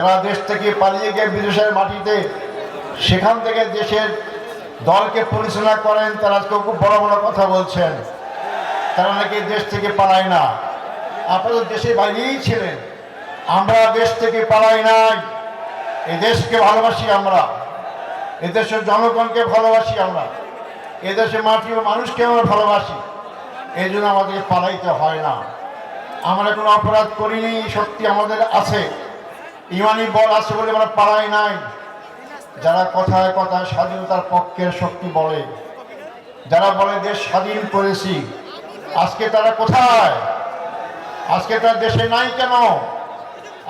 যারা দেশ থেকে পালিয়ে গিয়ে বিদেশের মাটিতে সেখান থেকে দেশের দলকে পরিচালনা করেন, তারা আজকে খুব বড় বড় কথা বলছেন। তারা নাকি দেশ থেকে পালায় না। আপনারা দেশে বাইরেই ছিলেন। আমরা দেশ থেকে পালাই নাই। এই দেশকে ভালোবাসি আমরা। এদেশের জনগণকে ভালোবাসি আমরা। এদেশের মাটি ও মানুষকে আমরা ভালোবাসি। এই জন্য আমাদেরকে পালাইতে হয় না। আমরা কোনো অপরাধ করিনি শক্তি আমাদের আছে। ইমানি বল আছে বলে আমরা পালাই নাই। যারা কথায় কথায় স্বাধীনতার পক্ষের শক্তি বলে, যারা বলে দেশ স্বাধীন করেছি, আজকে তারা কোথায়? আজকে তার দেশে নাই কেন?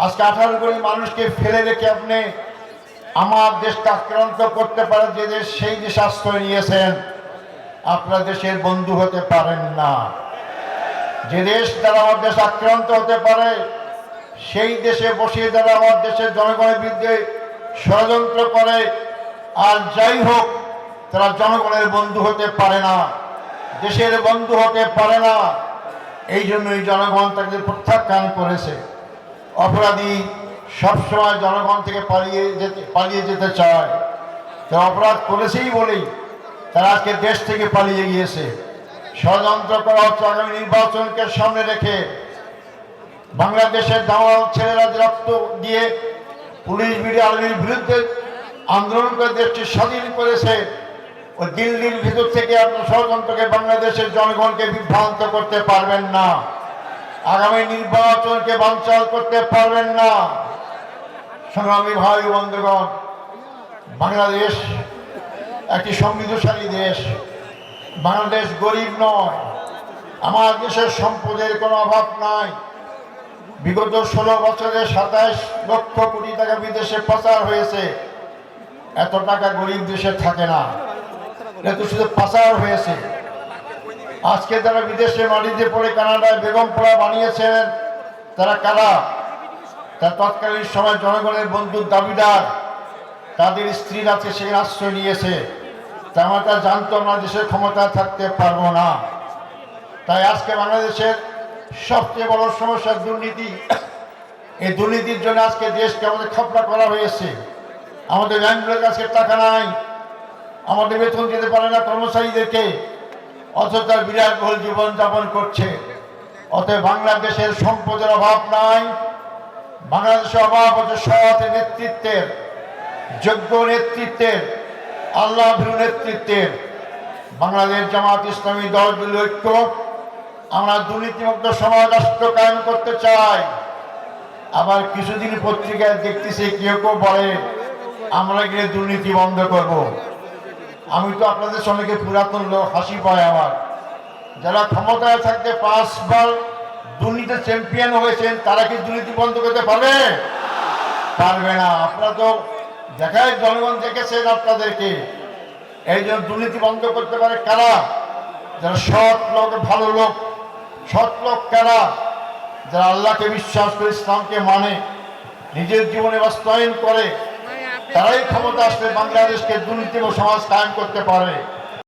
আজকে আঠারো কোটি মানুষকে ফেলে রেখে আপনি আমার দেশকে আক্রান্ত করতে পারে যে দেশ, সেই দেশ আশ্রয় নিয়েছেন। আপনার দেশের বন্ধু হতে পারেন না। যে দেশ দ্বারা আমার দেশ আক্রান্ত হতে পারে সেই দেশে বসিয়ে যারা আমার দেশের জনগণের বিরুদ্ধে ষড়যন্ত্র করে। আর যাই হোক, তারা জনগণের বন্ধু হতে পারে না, দেশের বন্ধু হতে পারে না। এই জন্যই জনগণ তাকে প্রত্যাখ্যান করেছে। অপরাধী সবসময় জনগণ থেকে পালিয়ে যেতে পালিয়ে যেতে চায়। তারা অপরাধ করেছেই বলেই তারা আজকে দেশ থেকে পালিয়ে গিয়েছে। ষড়যন্ত্র করা হচ্ছে আগামী নির্বাচনকে সামনে রেখে। বাংলাদেশের দাওয়াল ছেলেরা রক্ত দিয়ে পুলিশ বিডি আর্মির বিরুদ্ধে আন্দোলন করে দেশটি স্বাধীন করেছে। ওই দিল্লির ভিতর থেকে আপনার ষড়যন্ত্রকে বাংলাদেশের জনগণকে বিভ্রান্ত করতে পারবেন না। আগামী নির্বাচনকে বাঞ্চাল করতে পারবেন না। সংগ্রামী ভাই বন্ধুগণ, বাংলাদেশ একটি সমৃদ্ধশালী দেশ। বাংলাদেশ গরিব নয়, আমার দেশের সম্পদের কোনো অভাব নাই। বিগত ষোলো বছরে সাতাশ লক্ষ কোটি টাকা বিদেশে পাচার হয়েছে। এত টাকা গরিব দেশে থাকে না। এটা শুধু পাচার হয়েছে। আজকে যারা বিদেশে মাটিতে পড়ে কানাডায় বেগমপুরা বানিয়েছেন, তারা কারা? তারা তৎকালীন সময় জনগণের বন্ধুর দাবিদার। তাদের স্ত্রীর আছে সেখানে আশ্রয় নিয়েছে। তা আমরা তা জানতো আমরা দেশের ক্ষমতা থাকতে পারব না। তাই আজকে বাংলাদেশের সবচেয়ে বড় সমস্যা দুর্নীতি। এই দুর্নীতির জন্য আজকে দেশকে আমাদের খাপড়া করা হয়েছে। আমাদের ব্যাংকগুলোর কাছে টাকা নাই। আমাদের বেতন দিতে পারে না কর্মচারীদেরকে। অথচ তার বিলাসবহুল জীবনযাপন করছে। অতএব বাংলাদেশের সম্পদের অভাব নাই। বাংলাদেশের অভাব হচ্ছে সৎ নেতৃত্বের, যোগ্য নেতৃত্বের আল্লাহ নেতৃত্বের। বাংলাদেশ জামাত ইসলামী দলগুলি ঐক্য আমরা দুর্নীতিমুক্ত সমাজ রাষ্ট্র কায়েম করতে চাই। আবার কিছুদিন পত্রিকায় দেখতেছি কেউ কেউ বলে, আমরা গিয়ে দুর্নীতি বন্ধ করব। আমি তো আপনাদের সঙ্গে পুরাতন লোক, হাসি পায় আমার। যারা ক্ষমতায় থাকতে পাঁচবার দুর্নীতি চ্যাম্পিয়ন হয়েছেন, তারা কি দুর্নীতি বন্ধ করতে পারবে? পারবে না। আপনারা তো দেখায় জনগণ দেখেছেন আপনাদেরকে। এই জন্য দুর্নীতি বন্ধ করতে পারে কারা? যারা সৎ লোক, ভালো লোক সৎ লোক কারা যারা আল্লাহকে বিশ্বাস করে ইসলামকে মানে নিজের জীবনে বাস্তবায়ন করে তারাই ক্ষমতা আসলে বাংলাদেশকে দুর্নীতি ও সমাজ কায়েম করতে পারে